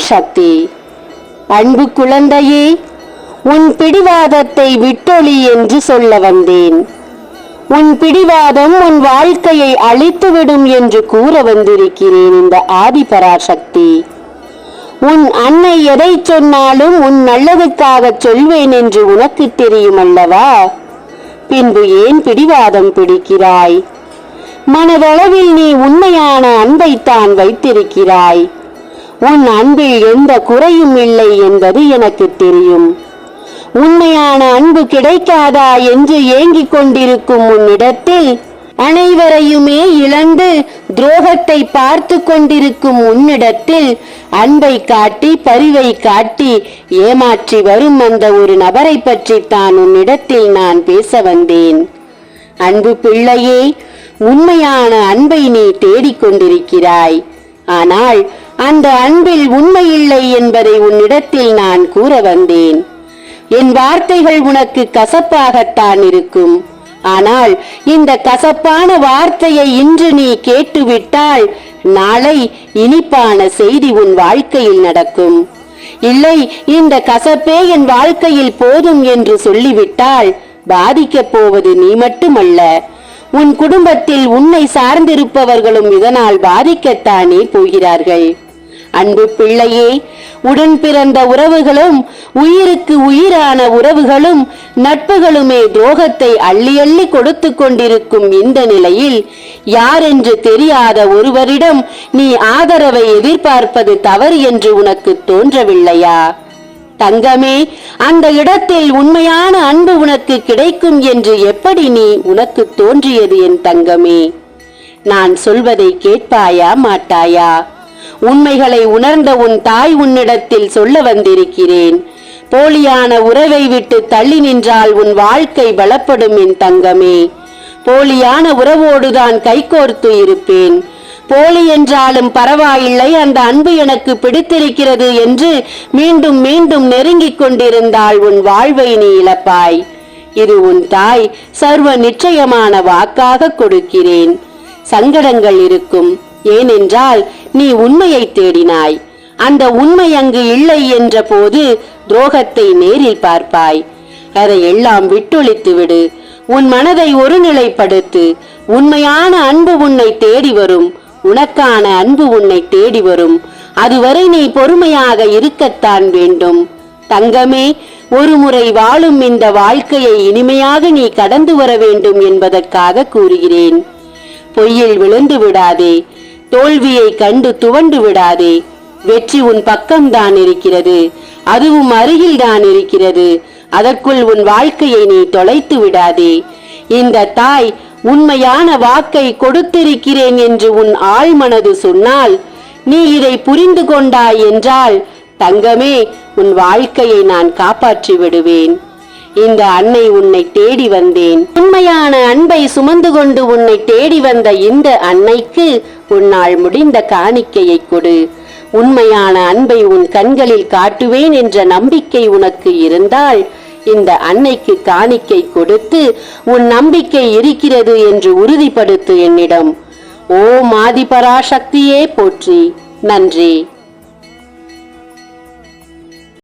சக்தி. அன்பு குழந்தையே உன் பிடிவாதத்தை விட்டொளி என்று சொல்ல வந்தேன். உன் பிடிவாதம் உன் வாழ்க்கையை அழித்துவிடும் என்று கூற வந்திருக்கிறேன் இந்த ஆதிபராசக்தி. உன் அன்னை எதை சொன்னாலும் உன் நல்லதுக்காக சொல்வேன் என்று உனக்கு தெரியும் அல்லவா பின்பு ஏன் பிடிவாதம் பிடிக்கிறாய்? மனதளவில் நீ உண்மையான அன்பைத்தான் வைத்திருக்கிறாய். உன் அன்பில் எந்த குறையும் இல்லை என்பது எனக்கு தெரியும். உண்மையான அன்பு கிடைக்காதா என்று ஏங்கிக் கொண்டிருக்கும் உன்னிடத்தில் அனைவரையுமே இழந்து துரோகத்தை பார்த்து கொண்டிருக்கும் உன்னிடத்தில் அன்பை காட்டி பரிவை காட்டி ஏமாற்றி வரும் அந்த ஒரு நபரை பற்றித்தான் உன்னிடத்தில் நான் பேச வந்தேன். அன்பு பிள்ளையே உண்மையான அன்பை நீ தேடிக்கொண்டிருக்கிறாய் ஆனால் அந்த அன்பில் உண்மையில்லை என்பதை உன்னிடத்தில் நான் கூற வந்தேன். என் வார்த்தைகள் உனக்கு கசப்பாகத்தான் இருக்கும். ஆனால் இந்த கசப்பான வார்த்தையை இன்று நீ கேட்டுவிட்டால் நாளை இனிப்பான செய்தி உன் வாழ்க்கையில் நடக்கும். இல்லை இந்த கசப்பே என் வாழ்க்கையில் போதும் என்று சொல்லிவிட்டால் பாதிக்கப் போவது நீ மட்டுமல்ல. உன் குடும்பத்தில் உன்னை சார்ந்திருப்பவர்களும் இதனால் பாதிக்கத்தானே போகிறார்கள். அன்பு பிள்ளையே உடன் பிறந்த உறவுகளும் உயிருக்கு உயிரான உறவுகளும் நட்புகளுமே துரோகத்தை அள்ளி அள்ளி கொடுத்து கொண்டிருக்கும் இந்த நிலையில் யாரென்று தெரியாத ஒருவரிடம் நீ ஆதரவை எதிர்பார்ப்பது தவறு என்று உனக்கு தோன்றவில்லையா? தங்கமே அந்த இடத்தில் உண்மையான அன்பு உனக்கு கிடைக்கும் என்று எப்படி நீ உனக்கு தோன்றியது என் தங்கமே? நான் சொல்வதை கேட்பாயா மாட்டாயா? உண்மைகளை உணர்ந்த உன் தாய் உன்னிடத்தில் சொல்ல வந்திருக்கிறேன். போலியான உறவை விட்டு தள்ளி நின்றால் உன் வாழ்க்கை பலப்படும் என் தங்கமே. போலியான உறவோடுதான் கைகோர்த்து இருப்பேன். போலி என்றாலும் பரவாயில்லை அந்த அன்பு எனக்கு பிடித்திருக்கிறது என்று மீண்டும் மீண்டும் நெருங்கிக் கொண்டிருந்தால் உன் வாழ்வை நீ இழப்பாய். இது உன் தாய் சர்வ நிச்சயமான வாக்காக கொடுக்கிறேன். சங்கடங்கள் இருக்கும். ஏனென்றால் நீ உண்மையை தேடினாய். அந்த உண்மை அங்கு இல்லை என்ற போது துரோகத்தை நேரில் பார்ப்பாய். அதை எல்லாம் விட்டொழித்து விடு. உன் மனதை ஒருநிலைப்படுத்து. உண்மையான அன்பு உன்னை தேடி வரும். உனக்கான அன்பு உன்னை தேடி வரும். அதுவரை நீ பொறுமையாக இருக்கத்தான் வேண்டும். தங்கமே ஒருமுறை வாழும் இந்த வாழ்க்கையை இனிமையாக நீ கடந்து வர வேண்டும் என்பதற்காக கூறுகிறேன். பொய்யில் விழுந்து விடாதே. தோல்வியை கண்டு துவண்டு விடாதே. வெற்றி உன் பக்கம்தான் இருக்கிறது. அதுவும் அருகில்தான் இருக்கிறது. அதற்குள் உன் வாழ்க்கையை நீ தொலைத்து விடாதே. இந்த தாய் உண்மையான வாக்கை கொடுத்திருக்கிறேன் என்று உன் ஆழ்மனது சொன்னால் நீ இதை புரிந்து கொண்டாய் என்றால் தங்கமே உன் வாழ்க்கையை நான் காப்பாற்றி விடுவேன். இந்த அன்னை உன்னை தேடி வந்தேன். உண்மையான அன்பை சுமந்து கொண்டு உன்னை தேடி வந்த இந்த அன்னைக்கு உன்னால் முடிந்த காணிக்கையை கொடு. உண்மையான அன்பை உன் கண்களில் காட்டுவேன் என்ற நம்பிக்கை உனக்கு இருந்தால் இந்த அன்னைக்கு காணிக்கை கொடுத்து உன் நம்பிக்கை இருக்கிறது என்று உறுதிப்படுத்து என்னிடம். ஓ மாதிபராசக்தியே போற்றி. நன்றி.